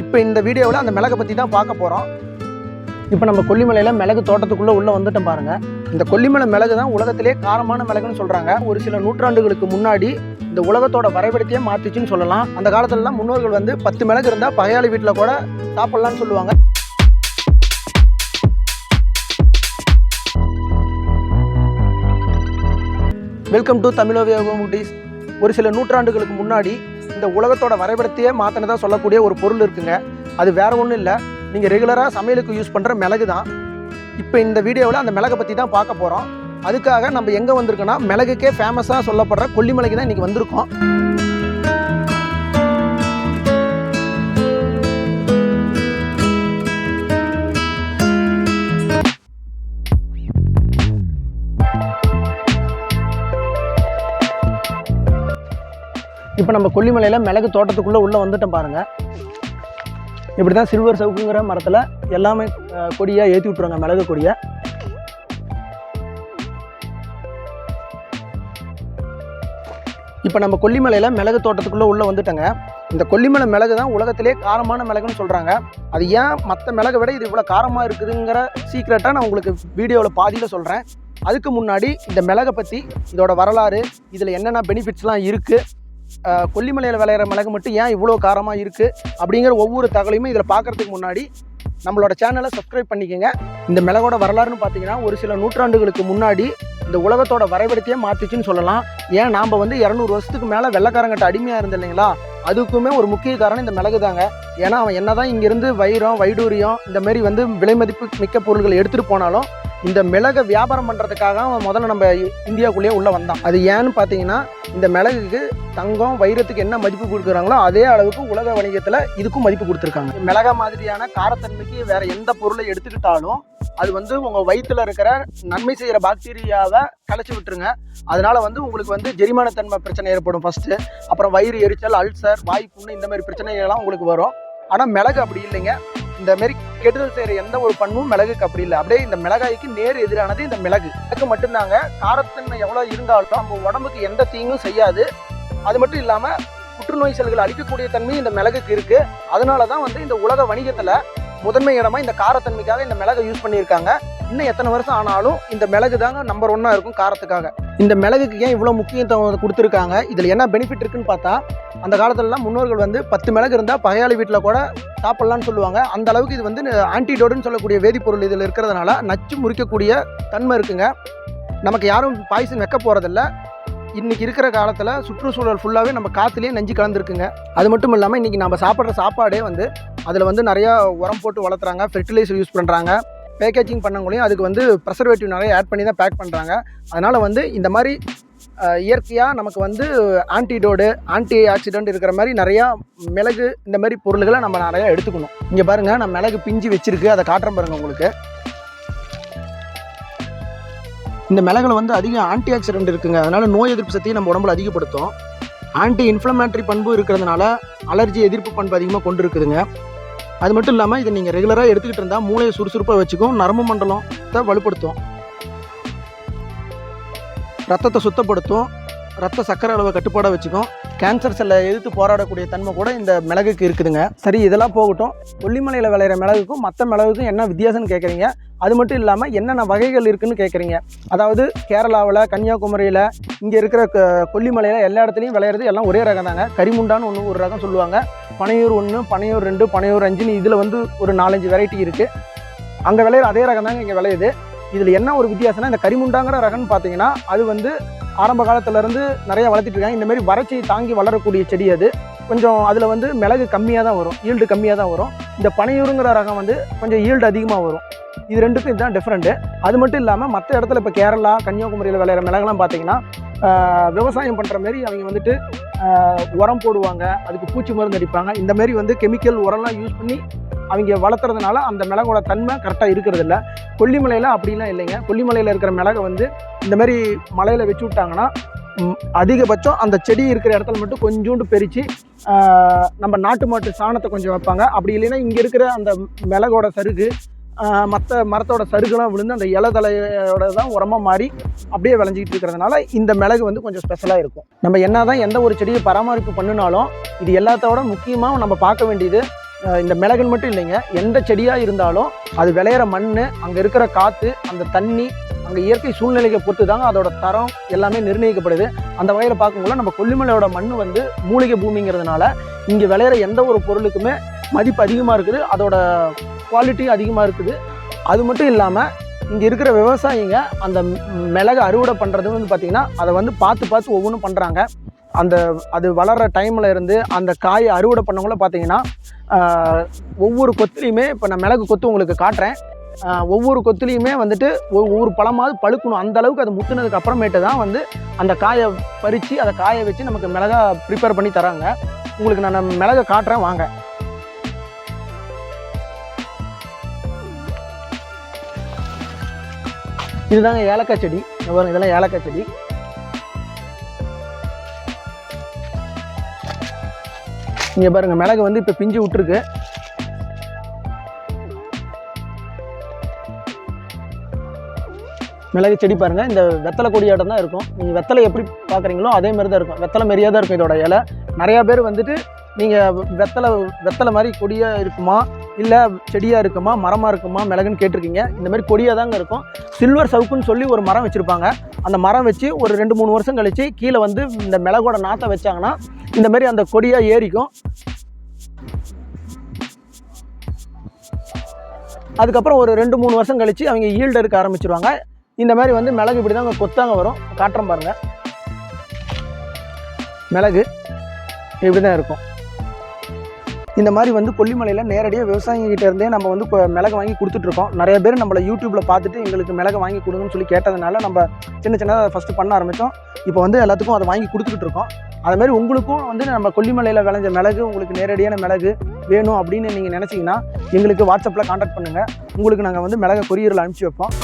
இப்போ இந்த வீடியோவில் அந்த மிளகை பற்றி தான் பார்க்க போகிறோம் இப்போ நம்ம கொல்லிமலையில் மிளகு தோட்டத்துக்குள்ளே உள்ளே வந்துட்டோம் பாருங்கள் இந்த கொல்லிமலை மிளகு தான் உலகத்திலே காரமான மிளகுன்னு சொல்கிறாங்க ஒரு சில நூற்றாண்டுகளுக்கு முன்னாடி இந்த உலகத்தோட வரைபடத்தையே மாற்றிச்சுன்னு சொல்லலாம். அந்த காலத்துலலாம் முன்னோர்கள் வந்து பத்து மிளகு இருந்தால் பகையாளி வீட்டில் கூட சாப்பிட்லான்னு சொல்லுவாங்க. வெல்கம் டு தமிழோவியோகம் குட்டீஸ் ஒரு சில நூற்றாண்டுகளுக்கு முன்னாடி இந்த உலகத்தோட வரைபடத்தையே மாற்றினதாக சொல்லக்கூடிய ஒரு பொருள் இருக்குங்க. அது வேற ஒன்றும் இல்லை. நீங்கள் ரெகுலராக சமையலுக்கு யூஸ் பண்ணுற மிளகு தான். இப்போ இந்த வீடியோவில் அந்த மிளகை பற்றி தான் பார்க்க போகிறோம் அதுக்காக நம்ம எங்கே வந்திருக்கோன்னா மிளகுக்கே ஃபேமஸாக சொல்லப்படுற கொல்லிமலைக்கு தான் இன்றைக்கி வந்திருக்கோம். இப்போ நம்ம கொல்லிமலையில் மிளகு தோட்டத்துக்குள்ளே உள்ளே வந்துட்டோம் பாருங்கள் இப்படி தான் சில்வர் சவுக்குங்கிற மரத்தில் எல்லாமே கொடியாக ஏற்றி விட்ருவாங்க மிளகு கொடியை. இப்போ நம்ம கொல்லிமலையில் மிளகு தோட்டத்துக்குள்ளே உள்ளே வந்துட்டோங்க. இந்த கொல்லிமலை மிளகு தான் உலகத்திலே காரமான மிளகுன்னு சொல்கிறாங்க அது ஏன் மற்ற மிளகை விட இது இவ்வளோ காரமாக இருக்குதுங்கிற சீக்ரெட்டாக நான் உங்களுக்கு வீடியோவில் பாதியில் சொல்கிறேன் அதுக்கு முன்னாடி இந்த மிளகை பற்றி இதோட வரலாறு இதில் என்னென்ன பெனிஃபிட்ஸ்லாம் இருக்குது கொல்லிமலையில் விளையிற மிளகு மட்டும் ஏன் இவ்வளோ காரமாக இருக்குது அப்படிங்கிற ஒவ்வொரு தகவலையுமே இதில் பார்க்குறதுக்கு முன்னாடி நம்மளோட சேனலை சப்ஸ்கிரைப் பண்ணிக்கோங்க. இந்த மிளகோட வரலாறுன்னு பார்த்தீங்கன்னா ஒரு சில நூற்றாண்டுகளுக்கு முன்னாடி இந்த உலகத்தோட வரைபடத்தையே மாற்றிச்சுன்னு சொல்லலாம். ஏன்? நாம் வந்து இரநூறு வருஷத்துக்கு மேலே வெள்ளைக்காரங்கிட்ட அடிமையாக இருந்தது இல்லைங்களா? அதுக்குமே ஒரு முக்கிய காரணம் இந்த மிளகு தாங்க. ஏன்னா அவன் என்னதான் இங்கேருந்து வைரம் வைடூரியம் இந்த மாதிரி வந்து விலை மதிப்பு மிக்க பொருள்களை எடுத்துகிட்டு போனாலும் இந்த மிளகை வியாபாரம் பண்ணுறதுக்காக அவன் முதல்ல நம்ம இந்தியாவுக்குள்ளேயே உள்ளே வந்தான். அது ஏன்னு பார்த்தீங்கன்னா இந்த மிளகுக்கு தங்கம் வைரத்துக்கு என்ன மதிப்பு கொடுக்குறாங்களோ அதே அளவுக்கு உலக வணிகத்தில் இதுக்கும் மதிப்பு கொடுத்துருக்காங்க. மிளகா மாதிரியான காரத்தன்மைக்கு வேறு எந்த பொருளை எடுத்துக்கிட்டாலும் அது வந்து உங்கள் வயிற்றில் இருக்கிற நன்மை செய்கிற பாக்டீரியாவை கலைச்சி விட்டுருங்க. அதனால் வந்து உங்களுக்கு வந்து ஜெரிமானத்தன்மை பிரச்சனை ஏற்படும் ஃபஸ்ட்டு அப்புறம் வயிறு எரிச்சல் அல்சர் வாய் புண்ணு இந்த மாதிரி பிரச்சனைகள்லாம் உங்களுக்கு வரும். ஆனால் மிளகு அப்படி இல்லைங்க. இந்த மாரி கெடுதல் செய்கிற எந்த ஒரு பண்பும் மிளகுக்கு அப்படி இல்லை. அப்படியே இந்த மிளகாய்க்கு நேர் எதிரானது இந்த மிளகு. மிளகு மட்டும்தாங்க காரத்தன்மை எவ்வளோ இருந்தாலும் நம்ம உடம்புக்கு எந்த தீங்கும் செய்யாது. அது மட்டும் இல்லாமல் புற்றுநோய் செல்கள் அழிக்கக்கூடிய தன்மை இந்த மிளகுக்கு இருக்கு. அதனால தான் வந்து இந்த உலக வணிகத்தில் முதன்மை இடமா இந்த காரத்தன்மைக்காக இந்த மிளகை யூஸ் பண்ணியிருக்காங்க. இன்னும் எத்தனை வருஷம் ஆனாலும் இந்த மிளகு தாங்க நம்பர் ஒன்னாக இருக்கும் காரத்துக்காக. இந்த மிளகுக்கு ஏன் இவ்வளோ முக்கியத்துவம் கொடுத்துருக்காங்க? இதில் என்ன பெனிஃபிட் இருக்குன்னு பார்த்தா அந்த காலத்துலலாம் முன்னோர்கள் வந்து பத்து மிளகு இருந்தால் பகையாளி வீட்டில் கூட சாப்பிட்லான்னு சொல்லுவாங்க. அந்த அளவுக்கு இது வந்து ஆன்டிடோடுன்னு சொல்லக்கூடிய வேதிப்பொருள் இதில் இருக்கிறதுனால நச்சு முறிக்கக்கூடிய தன்மை இருக்குங்க. நமக்கு யாரும் பாய்சன் வைக்க போகிறதில்ல இன்றைக்கி இருக்கிற காலத்தில் சுற்றுச்சூழல் ஃபுல்லாகவே நம்ம காற்றுலேயே நஞ்சு கலந்துருக்குங்க. அது மட்டும் இல்லாமல் இன்றைக்கி நம்ம சாப்பிட்ற சாப்பாடே வந்து அதில் வந்து நிறையா உரம் போட்டு வளர்த்துறாங்க ஃபெர்டிலைசர் யூஸ் பண்ணுறாங்க பேக்கேஜிங் பண்ணங்களையும் அதுக்கு வந்து ப்ரெசர்வேட்டிவ் நிறைய ஆட் பண்ணி தான் பேக் பண்ணுறாங்க அதனால் வந்து இந்த மாதிரி இயற்கையாக நமக்கு வந்து ஆன்டிடோடு ஆன்டி ஆக்சிடென்ட் இருக்கிற மாதிரி நிறையா மிளகு இந்த மாதிரி பொருள்களை நம்ம நிறையா எடுத்துக்கணும். இங்கே பாருங்கள் நான் மிளகு பிஞ்சு வச்சிருக்கு அதை காட்டுறேன் பாருங்கள் உங்களுக்கு. இந்த மிளகில் வந்து அதிக ஆன்டி ஆக்சிடென்ட் இருக்குங்க. அதனால் நோய் எதிர்ப்பு சக்தியை நம்ம உடம்புல அதிகப்படுத்தும். ஆன்டி இன்ஃப்ளமேட்டரி பண்பு இருக்கிறதுனால அலர்ஜி எதிர்ப்பு பண்பு அதிகமாக கொண்டு இருக்குதுங்க அது மட்டும் இல்லாமல் இதை நீங்கள் ரெகுலராக எடுத்துக்கிட்டு இருந்தால் மூளையை சுறுசுறுப்பாக வச்சுக்கும் நரம்பு மண்டலத்தை வலுப்படுத்தும். ரத்தத்தை சுத்தப்படுத்தும் ரத்த சக்கரை அளவை கட்டுப்பாடாக வச்சுக்கும். கேன்சர் செல்லை எதிர்த்து போராடக்கூடிய தன்மை கூட இந்த மிளகுக்கு இருக்குதுங்க. சரி இதெல்லாம் போகட்டும். கொல்லிமலையில் விளையிற மிளகுக்கும் மற்ற மிளகுக்கும் என்ன வித்தியாசம்னு கேட்குறீங்க அது மட்டும் இல்லாமல் என்னென்ன வகைகள் இருக்குதுன்னு கேட்குறீங்க அதாவது கேரளாவில் கன்னியாகுமரியில் இங்கே இருக்கிற க- கொல்லிமலையில் எல்லா இடத்துலையும் விளையிறது எல்லாம் ஒரே ரகம் தாங்க. கரிமுண்டான்னு ஒன்று ஒரு ரகம் சொல்லுவாங்க. பனையூர் ஒன்று பனையூர் ரெண்டு பனையூர் அஞ்சுன்னு இதில் வந்து ஒரு நாலஞ்சு வெரைட்டி இருக்குது அங்கே விளையிற அதே ரகம் தாங்க இங்கே விளையுது. இதில் என்ன ஒரு வித்தியாசம்னா இந்த கரிமுண்டாங்கிற ரகம்னு பார்த்தீங்கன்னா அது வந்து ஆரம்ப காலத்துலேருந்து நிறைய வளர்த்திட்டு இருக்காங்க. இந்த மாதிரி வறட்சியை தாங்கி வளரக்கூடிய செடி அது. கொஞ்சம் அதில் வந்து மிளகு கம்மியாக தான் வரும். ஈல்டு கம்மியாக தான் வரும். இந்த பனையூருங்கிற ரகம் வந்து கொஞ்சம் ஈல்டு அதிகமாக வரும். இது ரெண்டுக்கும் இதுதான் டிஃப்ரெண்ட்டு அது மட்டும் இல்லாமல் மற்ற இடத்துல இப்போ கேரளா கன்னியாகுமரியில் விளையிற மிளகுலாம் பார்த்தீங்கன்னா விவசாயம் பண்ணுற மாரி அவங்க வந்துட்டு உரம் போடுவாங்க. அதுக்கு பூச்சி மருந்து அடிப்பாங்க. இந்த மாதிரி வந்து கெமிக்கல் உரம்லாம் யூஸ் பண்ணி அவங்க வளர்த்துறதுனால அந்த மிளகோட தன்மை கரெக்டாக இருக்கிறது இல்லை கொல்லிமலையில் அப்படிலாம் இல்லைங்க. கொல்லிமலையில் இருக்கிற மிளகை வந்து இந்த மாதிரி மலையில் வச்சு விட்டாங்கன்னா அதிகபட்சம் அந்த செடி இருக்கிற இடத்துல மட்டும் கொஞ்சோண்டு பெருச்சு நம்ம நாட்டு மாட்டு சாணத்தை கொஞ்சம் வைப்பாங்க. அப்படி இல்லைன்னா இங்கே இருக்கிற அந்த மிளகோட சருகு மற்ற மரத்தோட சருகுலாம் விழுந்து அந்த இலை தலையோட தான் உரமாக மாறி அப்படியே விளைஞ்சிக்கிட்டு இருக்கிறதுனால இந்த மிளகு வந்து கொஞ்சம் ஸ்பெஷலாக இருக்கும். நம்ம என்ன தான் எந்த ஒரு செடியை பராமரிப்பு பண்ணினாலும் இது எல்லாத்தோட முக்கியமாக நம்ம பார்க்க வேண்டியது இந்த மிளகுன்னு மட்டும் இல்லைங்க. எந்த செடியாக இருந்தாலும் அது விளையிற மண் அங்கே இருக்கிற காற்று அந்த தண்ணி அங்கே இயற்கை சூழ்நிலையை பொறுத்து தாங்க அதோட தரம் எல்லாமே நிர்ணயிக்கப்படுது. அந்த வகையில் பார்க்கும்போது நம்ம கொல்லிமலையோட மண் வந்து மூலிகை பூமிங்கிறதுனால இங்கே விளையிற எந்த ஒரு பொருளுக்குமே மதிப்பு அதிகமாக இருக்குது. அதோட குவாலிட்டியும் அதிகமாக இருக்குது. அது மட்டும் இல்லாமல் இங்கே இருக்கிற விவசாயிங்க அந்த மிளகு அறுவடை பண்ணுறது வந்து பார்த்திங்கன்னா அதை வந்து பார்த்து பார்த்து ஒவ்வொன்றும் பண்ணுறாங்க அந்த அது வளர்கிற டைமில் இருந்து அந்த காயை அறுவடை பண்ணவங்கள பார்த்தீங்கன்னா ஒவ்வொரு கொத்துலேயுமே இப்போ நான் மிளகு கொத்து உங்களுக்கு காட்டுறேன். ஒவ்வொரு கொத்துலேயுமே வந்துட்டு ஒவ்வொரு பழமாவது பழுக்கணும். அந்த அளவுக்கு அது முத்துனதுக்கு அப்புறமேட்டு தான் வந்து அந்த காயை பறித்து அதை காய வச்சு நமக்கு மிளகா ப்ரிப்பேர் பண்ணி தராங்க. உங்களுக்கு நான் மிளகை காட்டுறேன் வாங்க. இதுதாங்க ஏலக்காய் செடி. இதெல்லாம் ஏலக்காய் செடி. நீங்கள் பாருங்கள் மிளகு வந்து இப்போ பிஞ்சு விட்டுருக்கு. மிளகு செடி பாருங்கள் இந்த வெத்தலை கொடியாட்டம் தான் இருக்கும். நீங்கள் வெத்தலை எப்படி பார்க்குறீங்களோ அதே மாதிரி தான் இருக்கும். வெத்தலை மாரியாக தான் இருக்கும் இதோட இலை. நிறையா பேர் வந்துட்டு நீங்கள் வெத்தலை வெத்தலை மாதிரி கொடியாக இருக்குமா? இல்லை செடியாக இருக்குமா மரமாக இருக்குமா மிளகுன்னு கேட்டிருக்கீங்க. இந்த மாதிரி கொடியாக தாங்க இருக்கும். சில்வர் சவுக்குன்னு சொல்லி ஒரு மரம் வச்சுருப்பாங்க. அந்த மரம் வச்சு ஒரு ரெண்டு மூணு வருஷம் கழித்து கீழே வந்து இந்த மிளகோட நாற்றை வச்சாங்கன்னா இந்த மாதிரி அந்த கொடியாக ஏறிக்கும். அதுக்கப்புறம் ஒரு ரெண்டு மூணு வருஷம் கழித்து அவங்க ஈல்டு எடுக்க ஆரம்பிச்சிருவாங்க. இந்த மாதிரி வந்து மிளகு இப்படி தாங்க கொத்தாங்க வரும். காட்டுறோம் பாருங்கள் மிளகு இப்படி தான் இருக்கும். இந்த மாதிரி வந்து கொல்லிமலையில் நேரடியாக விவசாயிகிட்ட இருந்தே நம்ம வந்து இப்போ மிளகு வாங்கி கொடுத்துட்ருக்கோம் நிறைய பேர் நம்மளை யூடியூப்பில் பார்த்துட்டு எங்களுக்கு மிளகு வாங்கி கொடுங்கன்னு சொல்லி கேட்டதுனால நம்ம சின்ன சின்னதாக ஃபஸ்ட்டு பண்ண ஆரம்பித்தோம் இப்போ வந்து எல்லாத்துக்கும் அதை வாங்கி கொடுத்துக்கிட்டு இருக்கோம். அது உங்களுக்கும் வந்து நம்ம கொல்லிமலையில் விளைஞ்ச மிளகு உங்களுக்கு நேரடியான மிளகு வேணும் அப்படின்னு நீங்கள் நினச்சிங்கன்னா எங்களுக்கு வாட்ஸ்அப்பில் காண்டாக்ட் பண்ணுங்கள் உங்களுக்கு நாங்கள் வந்து மிளகை கொரியரில் அனுப்பிச்சி வைப்போம்.